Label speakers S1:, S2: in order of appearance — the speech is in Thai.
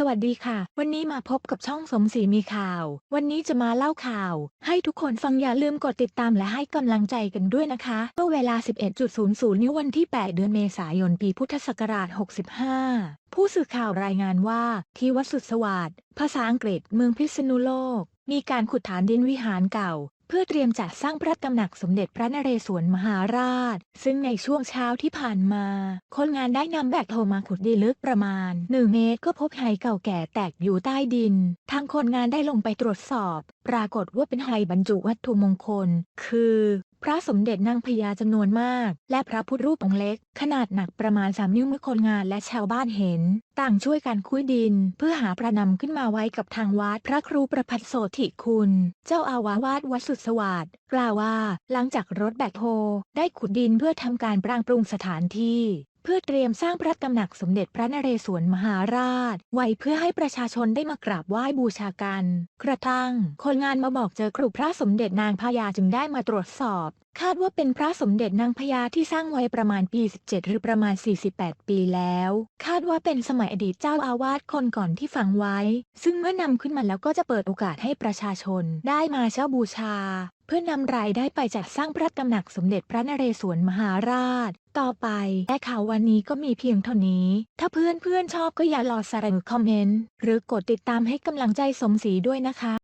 S1: สวัสดีค่ะ วันนี้มาพบกับช่องสมศรีมีข่าว วันนี้จะมาเล่าข่าว ให้ทุกคนฟังอย่าลืมกดติดตามและให้กำลังใจกันด้วยนะคะเมื่อเวลา 11.00 นิ้ววันที่ 8 เดือนเมษายน ปีพุทธศักราช 65 ผู้สื่อข่าวรายงานว่า ที่วัดสุดสวัสดิ์ภาษาอังกฤษเมืองพิษณุโลก มีการขุดฐานดินวิหารเก่า เพื่อเตรียมจัดสร้างพระตำหนักสมเด็จพระนเรศวรมหาราช ซึ่งในช่วงเช้าที่ผ่านมา คนงานได้นำแบกโทมาขุดดินลึกประมาณ 1 เมตร ก็พบไหเก่าแก่แตกอยู่ใต้ดิน ทางคนงานได้ลงไปตรวจสอบ ปรากฏว่าเป็นไหบรรจุวัตถุมงคล คือพระสมเด็จนางพญาจำนวนมาก และพระพุทธรูปองค์เล็ก ขนาดหนักประมาณ 3 นิ้วเมื่อคนงานและชาวบ้านเห็น ต่างช่วยกันคุ้ยดิน เพื่อหาประนำขึ้นมาไว้กับทางวัดพระครูประพัฒโสธิคุณ เจ้าอาวาสวัดสุดสวัสดิ์กล่าวว่า หลังจากรถแบคโฮได้ขุดดินเพื่อทำการปรางปรุงสถานที่ พื่อเตรียมสร้างพระตำหนักสมเด็จพระนเรศวรมหาราช ไว้เพื่อให้ประชาชนได้มากราบไหว้บูชากัน กระทั่งคนงานมาบอกเจอกรุพระสมเด็จนางพญาจึงได้มาตรวจสอบ คาดว่าเป็นพระสมเด็จนางพญาที่สร้างไว้ประมาณปี 17 หรือประมาณ 48 ปีแล้ว คาดว่าเป็นสมัยอดีตเจ้าอาวาสคนก่อนที่ฝังไว้ ซึ่งเมื่อนำขึ้นมาแล้วก็จะเปิดโอกาสให้ประชาชนได้มาเช่าบูชา เพื่อนำรายได้ไปจัดสร้างพระตำหนักสมเด็จพระนเรศวรมหาราช ต่อไปและข่าววันนี้ก็มีเพียงเท่านี้ ถ้าเพื่อนเพื่อนๆชอบก็อย่าลอสดงคอมเมนต์ หรือกดติดตามให้กำลังใจสมศรีด้วยนะคะ